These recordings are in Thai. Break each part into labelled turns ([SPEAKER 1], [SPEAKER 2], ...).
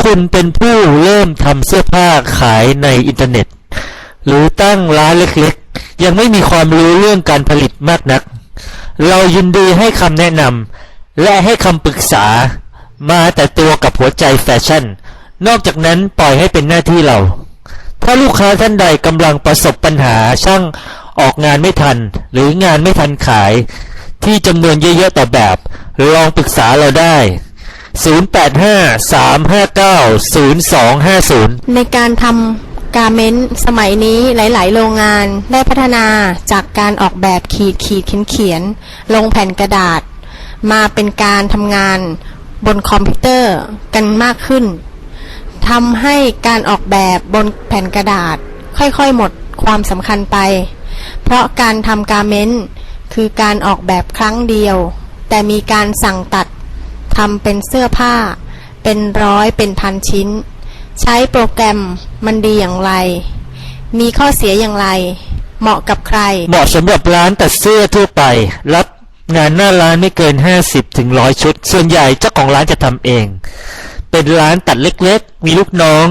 [SPEAKER 1] คุณเป็นผู้เริ่มทำเสื้อผ้าขายในอินเทอร์เน็ต หรือตั้งร้านเล็กๆ ยังไม่มีความรู้เรื่องการผลิตมากนัก เรายินดีให้คำแนะนำและให้คำปรึกษามาแต่ตัวกับหัวใจแฟชั่น นอกจากนั้นปล่อยให้เป็นหน้าที่เรา ถ้าลูกค้าท่านใดกำลังประสบปัญหาช่างออกงานไม่ทัน หรืองานไม่ทันขาย ที่จำนวนเยอะๆต่อแบบลองปรึกษาเราได้ 0853590250
[SPEAKER 2] ในการทำการเมนสมัยนี้หลาย ๆ โรงงานได้พัฒนาจากการออกแบบขีดขีดเขียนเขียน ลงแผ่นกระดาษ มาเป็นการทำงานบนคอมพิวเตอร์กันมากขึ้นทำให้การออกแบบบนแผ่นกระดาษ ค่อยๆ หมดความสำคัญไป เพราะการทำการเมนคือการออกแบบครั้งเดียว แต่มีการสั่งตัด ทำเป็นเสื้อผ้า เป็นร้อยเป็นพันชิ้น ใช้โปรแกรมมันดีอย่างไร มีข้อเสียอย่างไร เหมาะกับใคร
[SPEAKER 1] เหมาะสำหรับร้านตัดเสื้อทั่วไป รับงานหน้าร้านไม่เกิน 50ถึง100ชุด ส่วนใหญ่เจ้าของร้านจะทำเอง เป็นร้านตัดเล็กๆ มีลูกน้อง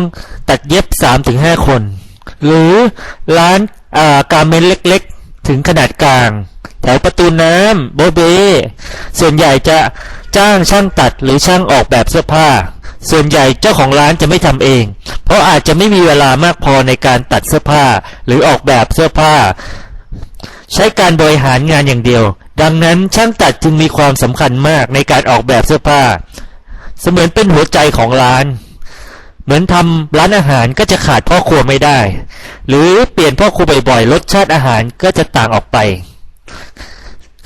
[SPEAKER 1] ตัดเย็บ3ถึงคน หรือร้านาการเมนเล็กๆ ถึงขนาดกลาง แถวประตูน้ำโบเบ ส่วนใหญ่จะ จ้างช่างตัดหรือช่างออกแบบเสื้อผ้า ส่วนใหญ่เจ้าของร้านจะไม่ทำเอง เพราะอาจจะไม่มีเวลามากพอในการตัดเสื้อผ้าหรือออกแบบเสื้อผ้า ใช้การบริหารงานอย่างเดียว ดังนั้นช่างตัดจึงมีความสำคัญมากในการออกแบบเสื้อผ้า เสมือนเป็นหัวใจของร้าน เหมือนทำร้านอาหารก็จะขาดพ่อครัวไม่ได้ หรือเปลี่ยนพ่อครัวบ่อยๆรสชาติอาหารก็จะต่างออกไป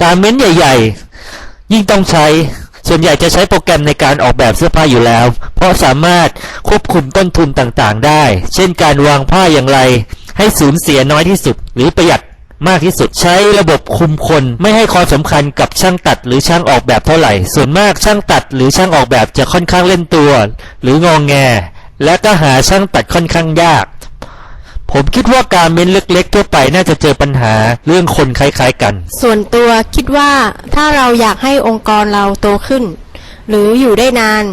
[SPEAKER 1] การเม้นใหญ่ ๆ ยิ่งต้องใช้ ส่วนใหญ่จะใช้โปรแกรมในการออกแบบเสื้อผ้าอยู่แล้ว เพราะสามารถควบคุมต้นทุนต่างๆ ได้ เช่นการวางผ้าอย่างไร ให้สูญเสียน้อยที่สุด หรือประหยัดมากที่สุดใช้ระบบคุมคน ไม่ให้ความสำคัญกับช่างตัดหรือช่างออกแบบเท่าไหร่ ส่วนมากช่างตัดหรือช่างออกแบบจะค่อนข้างเล่นตัว หรืององแง และก็หาช่างตัดค่อนข้างยาก คิดว่าการเม้นเล็กๆทั่วไปน่าจะเจอปัญหาเรื่องคนคล้ายๆกัน
[SPEAKER 2] ส่วนตัวคิดว่าถ้าเราอยากให้องค์กรเราโตขึ้น หรืออยู่ได้นาน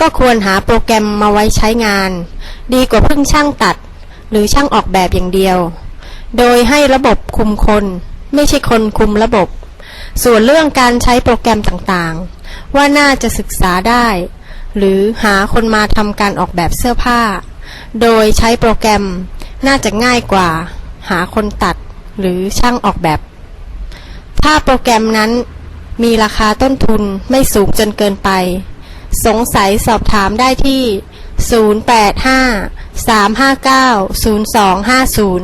[SPEAKER 2] ก็ควรหาโปรแกรมมาไว้ใช้งาน ดีกว่าเพิ่งช่างตัด หรือช่างออกแบบอย่างเดียว โดยให้ระบบคุมคน ไม่ใช่คนคุมระบบ ส่วนเรื่องการใช้โปรแกรมต่างๆ ว่าน่าจะศึกษาได้ หรือหาคนมาทำการออกแบบเสื้อผ้า โดยใช้โปรแกรม น่าจะง่ายกว่า หาคนตัดหรือช่างออกแบบ ถ้าโปรแกรมนั้นมีราคาต้นทุนไม่สูงจนเกินไป สงสัยสอบถามได้ที่ 085 359 0250